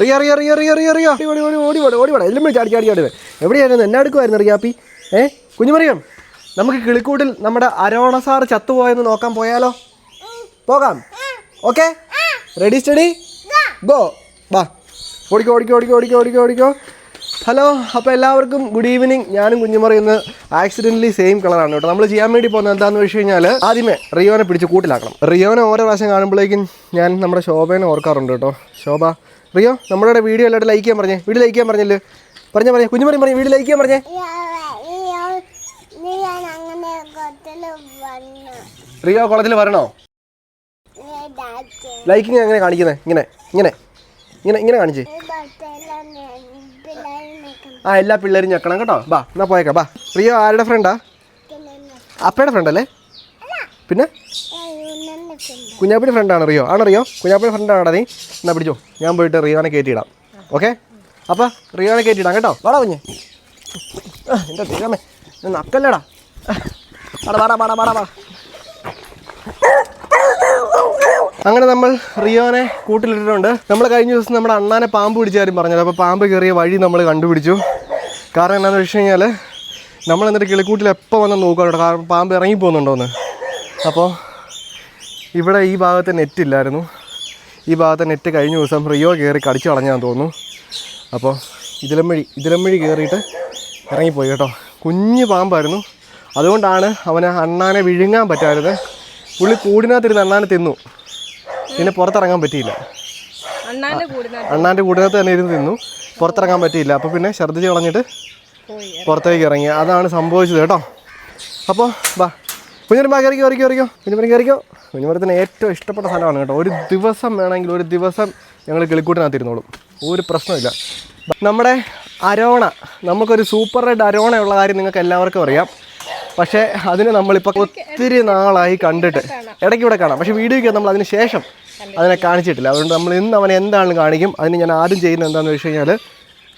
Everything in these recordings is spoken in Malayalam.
റിയ റിയ റിയ റിയ റിയ റിയ. ഓടി ഓടി എവിടെയായിരുന്നു എന്നെ എടുക്കുമായിരുന്നു റിയാപ്പി ഏ? കുഞ്ഞുമറിയം നമുക്ക് കിളിക്കൂട്ടിൽ നമ്മുടെ അരോണ സാർ ചത്തുപോയെന്ന് നോക്കാൻ പോയാലോ? പോകാം. ഓക്കെ? റെഡി സ്റ്റഡി ഗോ വാ. ഓടിക്കോ ഓടിക്കോ ഓടിക്കോ ഓടിക്കോ ഓടിക്കോ ഓടിക്കോ. ഹലോ അപ്പോൾ എല്ലാവർക്കും ഗുഡ് ഈവനിങ് ഞാനും കുഞ്ഞുമറി ഇന്ന് ആക്സിഡന്റലി സെയിം കളറാണ് കേട്ടോ. നമ്മൾ ചെയ്യാൻ വേണ്ടി പോകുന്നത് എന്താണെന്ന് വെച്ച് കഴിഞ്ഞാൽ ആദ്യമേ റിയോനെ പിടിച്ച് കൂട്ടിലാക്കണം. റിയോനെ ഓരോ പ്രാവശ്യം കാണുമ്പോഴേക്കും ഞാൻ നമ്മുടെ ശോഭേനെ ഓർക്കാറുണ്ട് കേട്ടോ. ശോഭ റിയോ നമ്മുടെ വീഡിയോ എല്ലാവരും ലൈക്ക് ചെയ്യാൻ പറഞ്ഞേ. വീഡിയോ ലൈക്ക് ചെയ്യാൻ പറഞ്ഞല്ലേ? പറഞ്ഞേ പറഞ്ഞേ. കുഞ്ഞുമറി പറഞ്ഞേ വീഡിയോ ലൈക്ക് ചെയ്യാൻ പറഞ്ഞേ. റിയോ കോളേജിൽ വരണോ? ലൈക്കിങ് എങ്ങനെ കാണിക്കുന്നത് ഇങ്ങനെ ഇങ്ങനെ ഇങ്ങനെ ഇങ്ങനെ കാണിച്ചേ. ആ എല്ലാ പിള്ളേരും ഞെക്കണം കേട്ടോ. ബാ എന്നാ പോയേക്കാം. ബാ റിയോ ആരുടെ ഫ്രണ്ടാ അപ്പയുടെ ഫ്രണ്ടല്ലേ പിന്നെ? കുഞ്ഞാപ്പിയുടെ ഫ്രണ്ടാണ് റിയോ. ആണ് റിയോ? കുഞ്ഞാപ്പിയുടെ ഫ്രണ്ടാണ് നീ. എന്നാ പിടിച്ചോ. ഞാൻ പോയിട്ട് റിയോനെ കയറ്റിയിടാം ഓക്കെ? അപ്പോൾ റിയോനെ കയറ്റിയിടാം കേട്ടോ. വാടാ കുഞ്ഞ്. എന്റെ ദൈവമേ. നക്കല്ലേടാ വാടാ വാടാ വാടാ അങ്ങനെ നമ്മൾ റിയോനെ കൂട്ടിലിട്ടിട്ടുണ്ട്. നമ്മൾ കഴിഞ്ഞ ദിവസം നമ്മുടെ അണ്ണാനെ പാമ്പ് പിടിച്ചാരും പറഞ്ഞത്. അപ്പോൾ പാമ്പ് കയറിയ വഴി നമ്മൾ കണ്ടുപിടിച്ചു. കാരണം എന്താണെന്ന് വെച്ച് കഴിഞ്ഞാൽ നമ്മൾ എന്നിട്ട് കിളിക്കൂട്ടിൽ എപ്പോൾ വന്ന് നോക്കാം കാരണം പാമ്പ് ഇറങ്ങി പോകുന്നുണ്ടോയെന്ന് അപ്പോൾ ഇവിടെ ഈ ഭാഗത്ത് നെറ്റ് ഇല്ലായിരുന്നു. ഈ ഭാഗത്തെ നെറ്റ് കഴിഞ്ഞ ദിവസം റിയോ കയറി കടിച്ചു കളഞ്ഞാന്ന് തോന്നുന്നു. അപ്പോൾ ഇതിലമ്മഴി ഇതിലമ്മഴി കയറിയിട്ട് ഇറങ്ങിപ്പോയി കേട്ടോ. കുഞ്ഞു പാമ്പായിരുന്നു. അതുകൊണ്ടാണ് അവന് അണ്ണാനെ വിഴുങ്ങാൻ പറ്റായിരുന്നത് പുള്ളി കൂടിനകത്തിരുന്ന് അണ്ണാനെ തിന്നു. പിന്നെ പുറത്തിറങ്ങാൻ പറ്റിയില്ല. അണ്ണാന്റെ കൂടിനകത്ത്? തന്നെ ഇരുന്ന് തിന്നു. പുറത്തിറങ്ങാൻ പറ്റിയില്ല. അപ്പോൾ പിന്നെ ഛർദ്ദിച്ച് കളഞ്ഞിട്ട് പുറത്തേക്ക് ഇറങ്ങി. അതാണ് സംഭവിച്ചത് കേട്ടോ. അപ്പോൾ വാ കുഞ്ഞുമരമ്പ കയറിക്കോ കയറിക്കോ കയറിക്കോ. കുഞ്ഞുമരം കയറിക്കോ. കുഞ്ഞുമരത്തിന് ഏറ്റവും ഇഷ്ടപ്പെട്ട സ്ഥലമാണ് കേട്ടോ. ഒരു ദിവസം വേണമെങ്കിൽ ഒരു ദിവസം ഞങ്ങൾ കിളിക്കൂട്ടിനകത്തിരുന്നോളും. ഒരു പ്രശ്നമില്ല. നമ്മുടെ അരോണ നമുക്കൊരു സൂപ്പർ റെഡ് അരോണ ഉള്ള കാര്യം നിങ്ങൾക്ക് എല്ലാവർക്കും അറിയാം. പക്ഷേ അതിന് നമ്മളിപ്പോൾ ഒത്തിരി നാളായി കണ്ടിട്ട് ഇടയ്ക്ക് ഇവിടെ കാണാം. പക്ഷേ വീഡിയോയ്ക്ക് നമ്മൾ അതിന് ശേഷം അതിനെ കാണിച്ചിട്ടില്ല. അതുകൊണ്ട് നമ്മൾ ഇന്ന് അവനെ എന്താണെന്ന് കാണിക്കും. അതിന് ഞാൻ ആദ്യം ചെയ്യുന്നത് എന്താണെന്ന് വെച്ച് കഴിഞ്ഞാൽ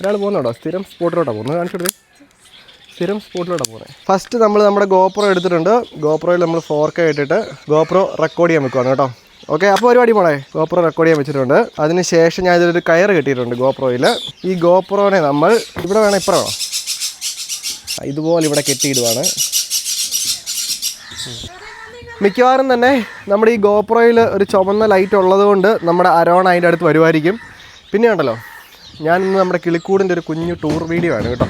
ഒരാൾ പോകുന്നുണ്ടോ? സ്ഥിരം സ്പോട്ടിലോട്ടാണ് പോകുന്നത്. കാണിച്ചു കൊടുത്തേ സ്ഥിരം സ്പോട്ടിലൂടെ പോകുന്നത് ഫസ്റ്റ് നമ്മൾ നമ്മുടെ ഗോപ്രോ എടുത്തിട്ടുണ്ട്. ഗോപ്രോയിൽ നമ്മൾ ഫോർ കെ ഇട്ടിട്ട് ഗോപ്രോ റെക്കോർഡ് ചെയ്യാൻ വെക്കുവാണ് കേട്ടോ. ഓക്കെ അപ്പോൾ പരിപാടി പോണേ ഗോപ്രോ റെക്കോർഡ് ചെയ്യാൻ വെച്ചിട്ടുണ്ട്. അതിന് ശേഷം ഞാൻ ഇതിലൊരു കയർ കെട്ടിയിട്ടുണ്ട് ഗോപ്രോയിൽ ഈ ഗോപ്രോനെ നമ്മൾ ഇവിടെ വേണം ഇപ്പുറം? വേണോ ആ, ഇതുപോലെ ഇവിടെ കെട്ടിയിടുവാണ്. മിക്കവാറും തന്നെ നമ്മുടെ ഈ ഗോപ്രോയിൽ ഒരു ചുമന്ന ലൈറ്റ് ഉള്ളതുകൊണ്ട് നമ്മുടെ അരോൺ അതിന്റെ അടുത്ത് വരുമായിരിക്കും. പിന്നെ ഉണ്ടല്ലോ ഞാനിന്ന് നമ്മുടെ കിളിക്കൂടിന്റെ ഒരു കുഞ്ഞു ടൂർ വീഡിയോ ആണ് കേട്ടോ.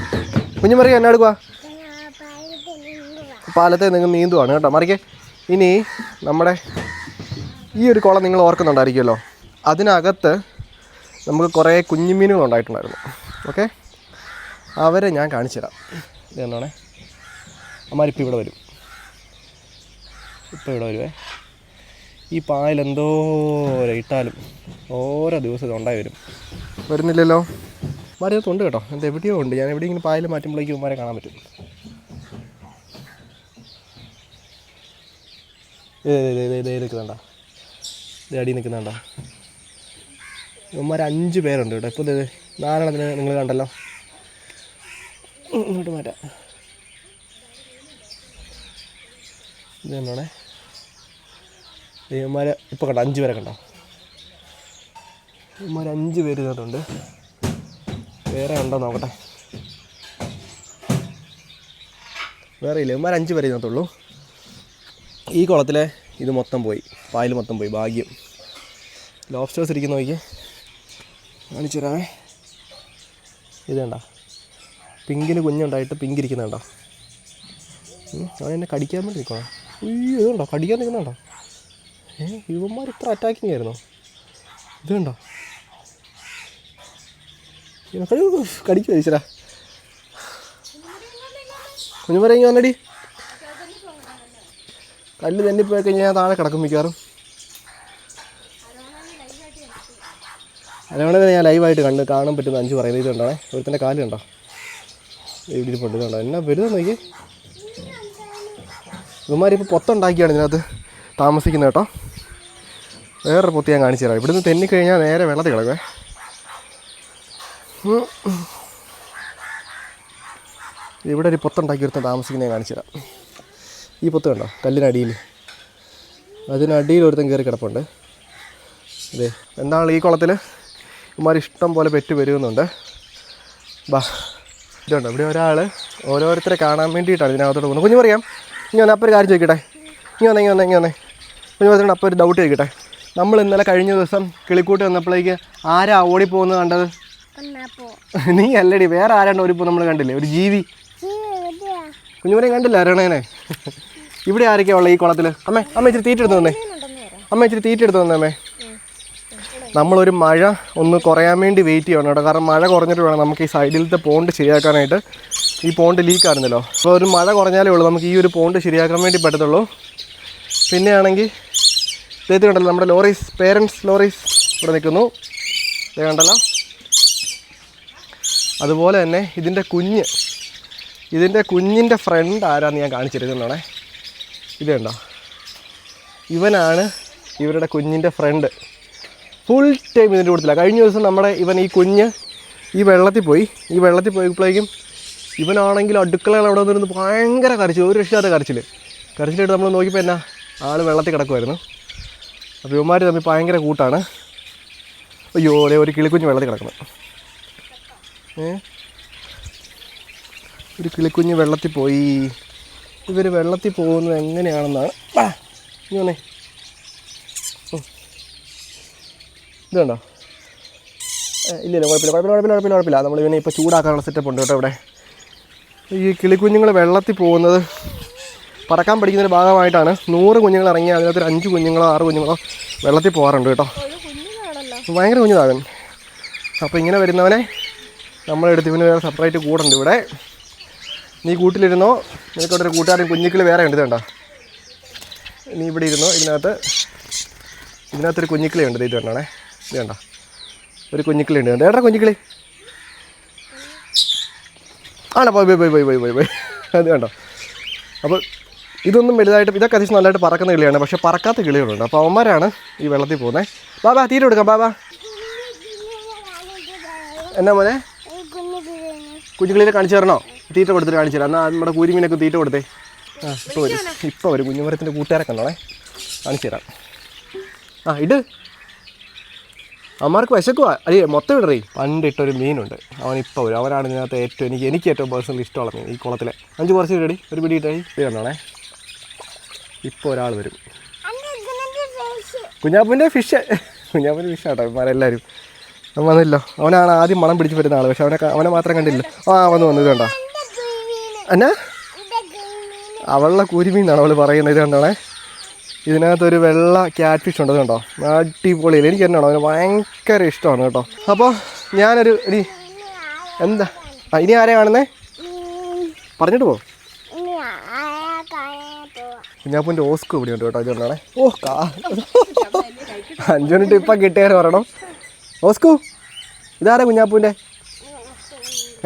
കുഞ്ഞു മറിയ എന്നാ എടുക്കുക പാലത്തെ നിങ്ങൾ നീന്തുവാണ് കേട്ടോ. മറിക്കേ ഇനി നമ്മുടെ ഈ ഒരു കുളം നിങ്ങൾ ഓർക്കുന്നുണ്ടായിരിക്കുമല്ലോ. അതിനകത്ത് നമുക്ക് കുറേ കുഞ്ഞുമീനുകൾ ഉണ്ടായിട്ടുണ്ടായിരുന്നു. ഓക്കെ? അവരെ ഞാൻ കാണിച്ചു തരാം. ഇത് എന്നാണേ അമ്മാരിപ്പോൾ ഇവിടെ വരും. ഇപ്പോൾ ഇവിടെ വരുവേ. ഈ പായൽ ഇട്ടാലും ഓരോ ദിവസം ഉണ്ടായി വരും. വരുന്നില്ലല്ലോ? മറിയത്തുണ്ട് കേട്ടോ. എന്റെ എവിടെയോ ഉണ്ട്. ഞാൻ എവിടെയെങ്കിലും പായൽ മാറ്റുമ്പോഴേക്കും ഉമ്മാരെ കാണാൻ പറ്റും. നിൽക്കുന്നുണ്ടോ? ഇത് അടി നിൽക്കുന്നുണ്ട? ഉമ്മാർ അഞ്ച് പേരുണ്ട് കേട്ടോ. ഇപ്പോൾ ഇത് നാലെണ്ണത്തിന് നിങ്ങൾ കണ്ടല്ലോ. ഇങ്ങോട്ട് മാറ്റാം. ഇത് എന്നാണേ ഇവന്മാർ ഇപ്പോൾ കണ്ടോ? അഞ്ച് പേരെ കണ്ടോ? ഇവന്മാർ അഞ്ച് പേര് ഇതിനകത്തുണ്ട്. വേറെ ഉണ്ടോ നോക്കട്ടെ. വേറെ ഇല്ല ഇവന്മാർ അഞ്ച് പേര് ഇതിനകത്തുള്ളൂ. ഈ കുളത്തിലെ ഇത് മൊത്തം പോയി പായൽ മൊത്തം പോയി ഭാഗ്യം. ലോബ്സ്റ്റേഴ്സ് ഇരിക്കുന്ന നോക്കി കാണിച്ചു തരാമേ ഇത് വേണ്ട പിങ്കിന് കുഞ്ഞുണ്ടായിട്ട് പിങ്ക് ഇരിക്കുന്നുണ്ടോ അവൻ എന്നെ കടിക്കാൻ വേണ്ടി നിൽക്കണം അയ്യോ ഇതുണ്ടോ കടിക്കാൻ നിൽക്കുന്നുണ്ടോ ഏ ഇവന്മാർ ഇത്ര അറ്റാക്കിങ് ആയിരുന്നോ? ഇത് കണ്ടോ കടിക്കുക ചേച്ചാ കുഞ്ഞു പറയുക വന്നടി. കല്ല് തെന്നിപ്പോയി കഴിഞ്ഞാൽ ഞാൻ താഴെ കിടക്കും മിക്കവാറും. അതുകൊണ്ട് ഞാൻ ലൈവായിട്ട് കണ്ട് കാണാൻ പറ്റുന്ന അഞ്ച് പറയുന്നത് ഇത് കണ്ടോ ഒരുത്തന്റെ കാൽ കണ്ടോ? ഇവിടെ ഇരിപ്പുണ്ട് ഇതുണ്ടോ? എന്നാ വരുന്നത് നോക്കി. ഇവന്മാരിപ്പോൾ പൊത്തുണ്ടാക്കിയാണ് ഇതിനകത്ത് താമസിക്കുന്നത് കേട്ടോ. വേറൊരു പൊത്ത് ഞാൻ കാണിച്ചു തരാം. ഇവിടുന്ന് തെന്നിക്കഴിഞ്ഞാൽ നേരെ വെള്ളത്തിൽ കിടക്കുവേ. ഇവിടെ ഒരു പൊത്തുണ്ടാക്കി ഒരുത്തം താമസിക്കുന്നത് കാണിച്ചു തരാം. ഈ പൊത്ത് കണ്ടോ? കല്ലിനടിയിൽ. അതിനടിയിൽ ഒരുത്തം കയറി കിടപ്പുണ്ട്. അതെ എന്താണ് ഈ കുളത്തിൽ ഇമാർ ഇഷ്ടം പോലെ പെറ്റ് വരുമെന്നുണ്ട് ബാ ഇതുണ്ട്? ഇവിടെ ഒരാൾ ഓരോരുത്തരെ കാണാൻ വേണ്ടിയിട്ടാണ് ഇതിനകത്തോട്ട് പോകുന്നത്. കുഞ്ഞു പറയാം ഇനി വന്നേ അപ്പോൾ ഒരു കാര്യം ചോദിക്കട്ടെ? ഇനി വന്നേ ഇനി വന്നേ ഇനി വന്നേ. കുഞ്ഞു പറഞ്ഞിട്ട് അപ്പോൾ ഒരു ഡൗട്ട് ചോദിക്കട്ടെ? നമ്മൾ ഇന്നലെ കഴിഞ്ഞ ദിവസം കിളിക്കൂട്ട് വന്നപ്പോഴേക്ക് ആരാ ഓടിപ്പോകുന്നത് കണ്ടത്? നീ അല്ലടി വേറെ ആരാണ്ട് ഒരു നമ്മൾ കണ്ടില്ലേ? ഒരു ജീവി. കുഞ്ഞുമനെ കണ്ടില്ല അരണേനെ? ഇവിടെ ആരൊക്കെയാ ഉള്ളത് ഈ കുളത്തിൽ അമ്മേ അമ്മ ഇച്ചിരി തീറ്റ എടുത്ത് തന്നേ. അമ്മ ഇച്ചിരി തീറ്റ എടുത്ത് തന്നേ അമ്മേ. നമ്മളൊരു മഴ ഒന്ന് കുറയാൻ വേണ്ടി വെയിറ്റ് ചെയ്യണം കേട്ടോ. കാരണം മഴ കുറഞ്ഞിട്ട് വേണം നമുക്ക് ഈ സൈഡിലത്തെ പോണ്ട് ശരിയാക്കാനായിട്ട്. ഈ പോണ്ട് ലീക്ക് ആയിരുന്നല്ലോ. അപ്പോൾ ഒരു മഴ കുറഞ്ഞാലേ ഉള്ളൂ. നമുക്ക് ഈ ഒരു പോണ്ട് ശരിയാക്കാൻ വേണ്ടി പറ്റത്തുള്ളൂ. പിന്നെയാണെങ്കിൽ ഇദ്ദേഹത്തിന് കണ്ടല്ലോ നമ്മുടെ ലോറീസ് പേരൻസ് ലോറീസ് ഇവിടെ നിൽക്കുന്നു. ഇതേ കണ്ടല്ലോ. അതുപോലെ തന്നെ ഇതിന്റെ കുഞ്ഞ് ഇതിന്റെ കുഞ്ഞിന്റെ ഫ്രണ്ട് ആരാന്ന് ഞാൻ കാണിച്ചിരിക്കുന്നതാണേ ഇത് കണ്ടോ? ഇവനാണ് ഇവരുടെ കുഞ്ഞിന്റെ ഫ്രണ്ട് ഫുൾ ടൈം ഇതിന്റെ കൂട്ടത്തില്ല കഴിഞ്ഞ ദിവസം നമ്മുടെ ഇവൻ ഈ കുഞ്ഞ് ഈ വെള്ളത്തിൽ പോയി. ഈ വെള്ളത്തിൽ പോയപ്പോഴേക്കും ഇവനാണെങ്കിൽ അടുക്കളകൾ അവിടെ വന്നിരുന്ന് ഭയങ്കര കരച്ചിൽ ഒരു രക്ഷാത്ത കരച്ചിൽ കരച്ചിലായിട്ട് നമ്മൾ നോക്കിയപ്പോൾ എന്നാ ആൾ വെള്ളത്തിൽ കിടക്കുമായിരുന്നു അപ്പോൾ ഇവന്മാർ തമ്മിൽ ഭയങ്കര കൂട്ടാണ്. അയ്യോ ഒരു കിളിക്കുഞ്ഞ് വെള്ളത്തിൽ കിടക്കണം ഏ ഒരു കിളിക്കുഞ്ഞ് വെള്ളത്തിൽ പോയി. ഇവർ വെള്ളത്തിൽ പോകുന്നത് എങ്ങനെയാണെന്നാണ്. ആ, ഇങ്ങ് വന്നേ. ഉം. ഇത് കണ്ടോ ഏ, ഇല്ല ഇല്ല കുഴപ്പമില്ല കുഴപ്പമില്ല കുഴപ്പമില്ല കുഴപ്പമില്ല കുഴപ്പമില്ല. നമ്മൾ ഇവനെ ഇപ്പോൾ ചൂടാക്കാനുള്ള സെറ്റപ്പ് ഉണ്ട് കേട്ടോ ഇവിടെ. ഈ കിളിക്കുഞ്ഞുങ്ങൾ വെള്ളത്തിൽ പോകുന്നത് പറക്കാൻ പഠിക്കുന്നൊരു ഭാഗമായിട്ടാണ്. നൂറ് കുഞ്ഞുങ്ങൾ ഇറങ്ങിയാൽ അതിനകത്ത് ഒരു അഞ്ച് കുഞ്ഞുങ്ങളോ ആറ് കുഞ്ഞുങ്ങളോ വെള്ളത്തിൽ പോകാറുണ്ട് കേട്ടോ. ഭയങ്കര കുഞ്ഞുതാകൻ അപ്പോൾ ഇങ്ങനെ വരുന്നവനെ നമ്മളെടുത്ത് ഇവന് വേറെ സെപ്പറേറ്റ് കൂടുണ്ട് ഇവിടെ. നീ കൂട്ടിലിരുന്നോ? നിനക്കവിടെ ഒരു കൂട്ടുകാരൻ കുഞ്ഞിക്കിളി വേറെ ഉണ്ട് ഇതുണ്ടോ നീ ഇവിടെ ഇരുന്നോ? ഇതിനകത്ത് ഇതിനകത്തൊരു കുഞ്ഞിക്കിളി ഉണ്ട് ഇത് വേണ്ടേ ഇത് വേണ്ട ഒരു കുഞ്ഞിക്കിളി ഉണ്ട് വേണ്ട ഏട്ടാ കുഞ്ഞിക്കിളി. ആണോ? പോയി പോയി പോയി പോയി പോയി പോയി. അത് കണ്ടോ? അപ്പോൾ ഇതൊന്നും വലുതായിട്ട് ഇതൊക്കെ അത്യാവശ്യം നല്ലതായിട്ട് പറക്കുന്ന കിളിയാണ് പക്ഷേ പറക്കാത്ത കിളികളുണ്ട്. അപ്പോൾ അവന്മാരാണ് ഈ വെള്ളത്തിൽ പോകുന്നത് ബാബാ തീരെ കൊടുക്കാം ബാബാ. എന്നാ മോനെ? കിഴങ്ങ് കുഞ്ഞുങ്ങളിലെ കാണിച്ചു തരണോ? തീറ്റ കൊടുത്തിട്ട് കാണിച്ചു തരാം. എന്നാൽ നമ്മുടെ കൂരിമീനൊക്കെ തീറ്റ കൊടുത്തേ. ആ ഇപ്പോൾ വരും. ഇപ്പോൾ വരും. കുഞ്ഞുമരത്തിന്റെ കൂട്ടുകാരൊക്കെ കണ്ടോണേ കാണിച്ചു തരാം. ആ ഇട്. അമ്മമാർക്ക് വിശക്കുവാ. അല്ലേ മൊത്തം ഇടറേ. പണ്ടിട്ടൊരു മീനുണ്ട്. അവൻ ഇപ്പോൾ വരും. അവനാണ് ഇതിനകത്ത് ഏറ്റവും എനിക്ക് എനിക്ക് ഏറ്റവും പേഴ്സണലി ഇഷ്ടമുള്ള മീൻ ഈ കുളത്തിലെ. അഞ്ച് കുറച്ച് ഇടടി. ഒരു പിടി ഇട്ടായി. ഇത് കണ്ടോണേ ഇപ്പോൾ ഒരാൾ വരും. കുഞ്ഞാപ്പന്റെ ഫിഷ് കുഞ്ഞാപ്പന്റെ ഫിഷ് ആട്ടോ ഇവന്മാരെല്ലാവരും വന്നില്ലോ. അവനാണ് ആദ്യം മണം പിടിച്ച് വരുന്ന ആൾ പക്ഷെ അവനെ അവനെ മാത്രം കണ്ടില്ല. ആ വന്നു വന്നു ഇതുണ്ടോ എന്നാ? അവളുടെ കുരുമീന്നാണ് അവൾ പറയുന്നത് ഇത് കണ്ടോണേ? ഇതിനകത്തൊരു വെള്ള ക്യാറ്റ് ഫിഷ് ഉണ്ട് ഇത് കണ്ടോ? അടിപൊളിയിൽ എനിക്ക് തന്നെയാണോ അവന് ഭയങ്കര ഇഷ്ടമാണ് കേട്ടോ. അപ്പോൾ ഞാനൊരു ഇനി എന്താ? ഇനി ആരെയാ കാണുന്നേ? പറഞ്ഞിട്ട് ഞാൻ കുഞ്ഞാപ്പൂന്റെ ഓസ്കു ഇവിടെ ഉണ്ട് കേട്ടോ ഇത് കണ്ടോണേ ഓ കാ അഞ്ചു മിനിറ്റ് ഇപ്പം കിട്ടിയാൽ പറയണം. ഓസ്കു ഇതാരാ കുഞ്ഞാപ്പൂന്റെ?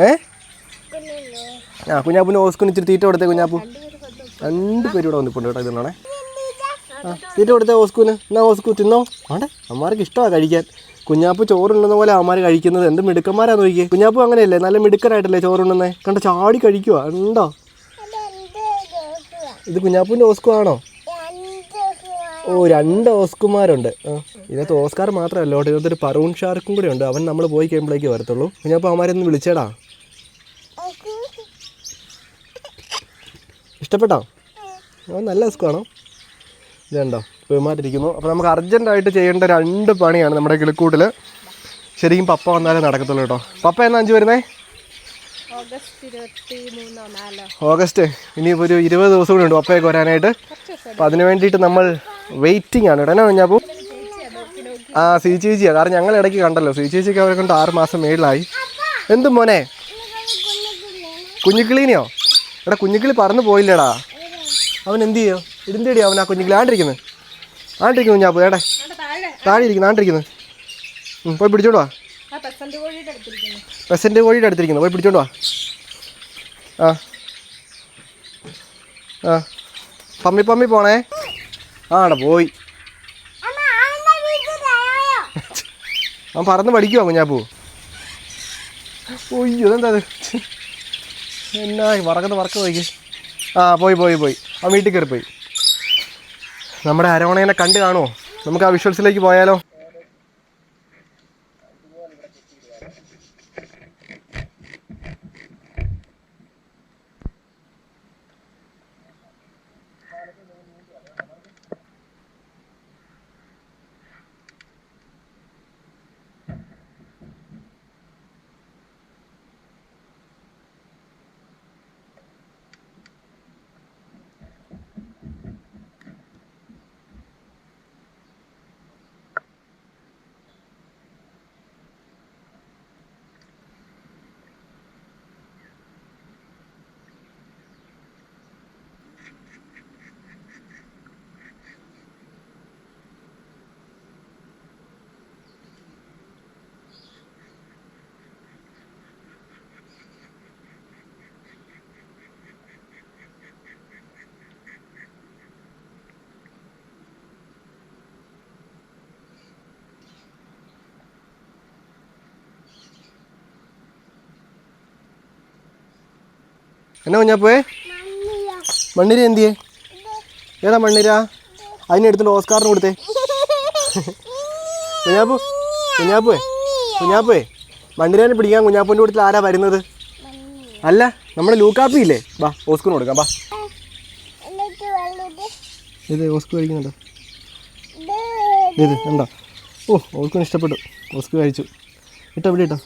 ഏ? ആ കുഞ്ഞാപ്പൂന്റെ ഓസ്കുന് ഇച്ചിരി തീറ്റ കൊടുത്തേ കുഞ്ഞാപ്പൂ. രണ്ട് പേര് ഇവിടെ വന്നിപ്പുണ്ട് കേട്ടോ ഇതിനാണേ ആ തീറ്റ കൊടുത്തേ ഓസ്കുന്. എന്നാ ഓസ്കു തിന്നോ? ആണ്ടെ അമ്മമാർക്ക് ഇഷ്ടമാണ് കഴിക്കാൻ. കുഞ്ഞാപ്പ് ചോറുണ്ടെന്ന പോലെ അമ്മമാർ കഴിക്കുന്നത്. എന്ത് മിടുക്കന്മാരാന്ന് നോക്കിയേ. കുഞ്ഞാപ്പു അങ്ങനെയല്ലേ? നല്ല മിടുക്കനായിട്ടല്ലേ ചോറുണ്ടെന്നേ കണ്ട ചാടി കഴിക്കുവാ. ഉണ്ടോ ഇത് കുഞ്ഞാപ്പൂന്റെ ഓസ്കു ആണോ ഓ രണ്ട് ഓസ്കുമാരുണ്ട്. ഇതിനകത്ത് ഓസ്കാർ മാത്രമല്ല കേട്ടോ ഇതിനകത്ത് ഒരു പറൂൺ ഷാർക്കും കൂടെ ഉണ്ട്. അവൻ നമ്മൾ പോയി കഴിയുമ്പോഴേക്ക് വരത്തുള്ളൂ. ഞാൻ അവന്മാരെ ഒന്ന് വിളിച്ചേടാ. ഇഷ്ടപ്പെട്ടോ? അവൻ നല്ല ഓസ്കാണോ? ഇതുണ്ടോ പെരുമാറ്റിരിക്കുന്നു അപ്പോൾ നമുക്ക് അർജന്റായിട്ട് ചെയ്യേണ്ട രണ്ട് പണിയാണ് നമ്മുടെ കിളിക്കൂട്ടിൽ ശരിക്കും പപ്പ വന്നാലേ നടക്കത്തുള്ളൂ കേട്ടോ. പപ്പ എന്നാ അഞ്ച് വരുന്നേ? ഓഗസ്റ്റ് ഇനിയിപ്പോൾ ഒരു ഇരുപത് ദിവസം കൂടി ഉണ്ട് പപ്പയൊക്കെ വരാനായിട്ട്. അപ്പോൾ അതിന് വേണ്ടിയിട്ട് നമ്മൾ വെയിറ്റിംഗ് ആണ്. ഇടനെ പോ ആ സി ചേച്ചിയാ കാരണം ഞങ്ങൾ ഇടയ്ക്ക് കണ്ടല്ലോ. സി ചേച്ചിക്ക് അവരെ കൊണ്ട് ആറ് മാസം മേളിലായി. എന്തും മോനെ? കുഞ്ഞിക്കിളീനെയോ? എടാ കുഞ്ഞിക്കിളി പറന്ന് പോയില്ലേടാ. അവൻ എന്ത് ചെയ്യോ? ഇതെന്തേടി അവൻ ആ കുഞ്ഞിക്കിളി? ആണ്ടിരിക്കുന്നത് ആണ്ടിരിക്കുന്നു ഞാൻ പോയി ഏടെ താഴെ ഇരിക്കുന്നു ആണ്ടിരിക്കുന്നു. പോയി പിടിച്ചോണ്ട് വാ. ആ പെസന്റ് കോഴിയുടെ അടുത്തിരിക്കുന്നു പെസന്റ് കോഴിയുടെ അടുത്തിരിക്കുന്നു. പോയി പിടിച്ചോണ്ട് വാ. ആ. ആ. പമ്മി പമ്മി പോണേ. ആടാ പോയി. അവൻ പറന്ന് പഠിക്കുവോ കുഞ്ഞാപ്പൂ. ഒയ്യോ എന്താ അത് എന്നാ ഈ വറക്കുന്ന വറക്ക പോയി ആ പോയി പോയി പോയി. അവൻ വീട്ടിൽ കയറി പോയി. നമ്മുടെ അരവണേനെ കണ്ട് കാണുമോ നമുക്ക് ആ വിഷ്വൽസിലേക്ക് പോയാലോ? എന്നാ കുഞ്ഞാ പോയേ? മണ്ണിര എന്തിയേ? ഏതാ മണ്ണിര? അതിനെടുത്തിട്ട് ഓസ്കാറിന് കൊടുത്തേ. കുഞ്ഞാപ്പു കുഞ്ഞാപ്പുവേ കുഞ്ഞാപ്പുവേ. മണ്ണിരനെ പിടിക്കാൻ കുഞ്ഞാപ്പൂന്റെ കൂട്ടത്തിൽ ആരാ വരുന്നത്? അല്ല നമ്മുടെ ലൂക്കാപ്പി ഇല്ലേ? ബാ ഓസ്കൂന് കൊടുക്കാം ബാ. ഇത് ഓസ്കു കഴിക്കുന്നുണ്ടോ? ഇത് ഉണ്ടോ ഓ ഓസ്കുന് ഇഷ്ടപ്പെട്ടു. ഓസ്കു കഴിച്ചു. ഇട്ടോ ഇവിടെ ഇട്ടോ.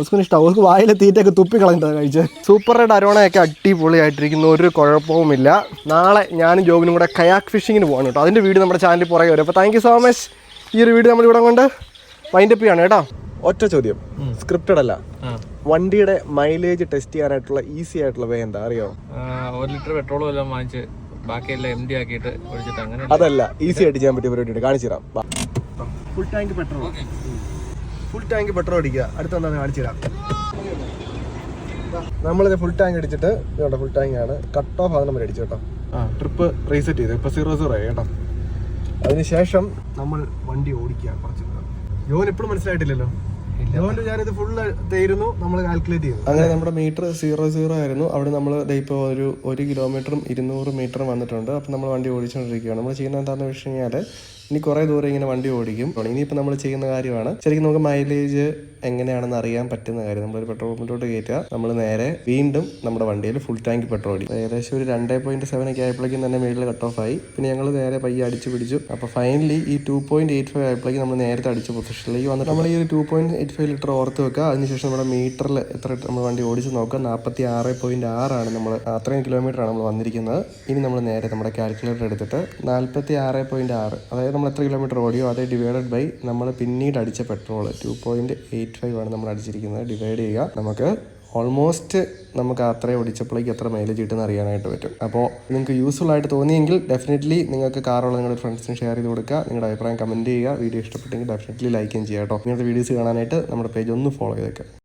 ഓസ്കുന് ഇഷ്ടമാണ് ഓസ്കു വായിലെ തീറ്റയൊക്കെ തുപ്പി കളഞ്ഞിട്ടാണ് കഴിച്ചത് സൂപ്പർ റെഡ് അരോണയൊക്കെ അടിപൊളിയായിട്ടിരിക്കുന്ന. ഒരു കുഴപ്പവുമില്ല. നാളെ ഞാനും ജോബിനും കൂടെ കയാക്ക് ഫിഷിങ്ങിന് പോകണം കേട്ടോ. അതിന്റെ വീഡിയോ നമ്മുടെ ചാനലിൽ പുറകെ വരും. അപ്പോൾ താങ്ക് യു സോ മച്ച് ഈ ഒരു വീഡിയോ നമ്മൾ ഇവിടെ കൊണ്ട് വൈൻഡപ്പ് ചെയ്യാണ് കേട്ടോ. ഒറ്റ ചോദ്യം. സ്ക്രിപ്റ്റഡ് അല്ല. വണ്ടിയുടെ മൈലേജ് ടെസ്റ്റ് ചെയ്യാനായിട്ടുള്ള ഈസി ആയിട്ടുള്ള വേ എന്താ? അറിയോ? ഒരു ലിറ്റർ പെട്രോൾ എല്ലാം വാങ്ങിച്ച് ബാക്കിയെല്ലാം എം ഡി ആക്കിയിട്ട് ഒഴിച്ചിട്ട് അങ്ങനെ അതല്ല ഈസി ആയിട്ട് ചെയ്യാൻ പറ്റിയ പരിപാടി കാണിച്ചു തരാം. Full tank petrol full tank petrol അടിക്കുക. അടുത്ത എന്താ കാണിച്ചു തരാം. നമ്മളിത് ഫുൾ ടാങ്ക് അടിച്ചിട്ട് ഇതുണ്ട് ഫുൾ ടാങ്ക് ആണ്. കട്ട് ഓഫ് ആകുന്ന അടിച്ചു കേട്ടോ. ആ ട്രിപ്പ് റീസെറ്റ് ചെയ്തു. ഇപ്പൊ സീറോ സീറോ ആയി കേട്ടോ. അതിനുശേഷം നമ്മൾ വണ്ടി ഓടിക്കുക കുറച്ച് യോൻ എപ്പോഴും മനസ്സിലായിട്ടില്ലല്ലോ? യോന്റെ ഞാനിത് ഫുള്ള് തരുന്നു നമ്മൾ കാൽക്കുലേറ്റ് ചെയ്തു. അങ്ങനെ നമ്മുടെ മീറ്റർ സീറോ സീറോ ആയിരുന്നു. അവിടെ നമ്മൾ ഇപ്പോൾ ഒരു ഒരു കിലോമീറ്ററും ഇരുന്നൂറ് മീറ്ററും വന്നിട്ടുണ്ട്. അപ്പം നമ്മൾ വണ്ടി ഓടിച്ചുകൊണ്ടിരിക്കുകയാണ് നമ്മൾ ചെയ്യുന്ന എന്താണെന്ന് വെച്ച് കഴിഞ്ഞാൽ ഇനി കുറേ ദൂരം ഇങ്ങനെ വണ്ടി ഓടിക്കും. ഇനിയിപ്പോൾ നമ്മൾ ചെയ്യുന്ന കാര്യമാണ്. ശരിക്കും നമുക്ക് മൈലേജ് എങ്ങനെയാണെന്ന് അറിയാൻ പറ്റുന്ന കാര്യം. നമ്മളൊരു പെട്രോൾ പമ്പിലോട്ട് കയറ്റുക നമ്മൾ നേരെ വീണ്ടും നമ്മുടെ വണ്ടിയിൽ ഫുൾ ടാങ്ക് പെട്രോൾ അടി ഏകദേശം ഒരു രണ്ട് പോയിന്റ് സെവൻ ഒക്കെ ആയപ്പോഴേക്കും തന്നെ മേളിൽ കട്ട് ഓഫ് ആയി. പിന്നെ ഞങ്ങൾ നേരെ പയ്യെ അടിച്ചു പിടിച്ചു. അപ്പോൾ ഫൈനലി ഈ ടു പോയിന്റ് എയ്റ്റ് ഫൈവ് ആയപ്പോഴേക്കും നമ്മൾ നേരത്തെ അടിച്ച പൊസിഷനിലേക്ക് വന്നിട്ട് നമ്മൾ ഈ ഒരു two point eight five litre ഓർത്ത് വെക്കുക. അതിനുശേഷം നമ്മുടെ മീറ്ററിൽ എത്ര നമ്മൾ വണ്ടി ഓടിച്ച് നോക്കുക. നാൽപ്പത്തി ആറ് പോയിന്റ് ആറാണ് നമ്മൾ അത്രയും കിലോമീറ്റർ ആണ് നമ്മൾ വന്നിരിക്കുന്നത്. ഇനി നമ്മൾ നേരെ നമ്മുടെ കാൽക്കുലേറ്റർ എടുത്തിട്ട് നാൽപ്പത്തി ആറ് പോയിന്റ് ആറ് അതായത് നമ്മൾ എത്ര കിലോമീറ്റർ ഓടിയോ അതേ ഡിവൈഡഡ് ബൈ നമ്മൾ പിന്നീട് അടിച്ച petrol two point eight five ആണ് നമ്മൾ അടിച്ചിരിക്കുന്നത്. ഡിവൈഡ് ചെയ്യുക. നമുക്ക് ഓൾമോസ്റ്റ് നമുക്ക് അത്രയും ഓടിച്ചപ്പോഴേക്ക് എത്ര മൈലേജ് കിട്ടുന്ന അറിയാനായിട്ട് പറ്റും. അപ്പോൾ നിങ്ങൾക്ക് യൂസ്ഫുൾ ആയിട്ട് തോന്നിയെങ്കിൽ ഡെഫിനറ്റ്ലി നിങ്ങൾക്ക് കാറുള്ള നിങ്ങളുടെ ഫ്രണ്ട്സിന് ഷെയർ ചെയ്ത് കൊടുക്കുക. നിങ്ങളുടെ അഭിപ്രായം കമന്റ് ചെയ്യുക. വീഡിയോ ഇഷ്ടപ്പെട്ടെങ്കിൽ ഡെഫിനറ്റ്ലി ലൈക്കും ചെയ്യുക കേട്ടോ ഇങ്ങനത്തെ വീഡിയോസ് കാണാനായിട്ട് നമ്മുടെ പേജ് ഒന്ന് ഫോളോ ചെയ്തേക്കുക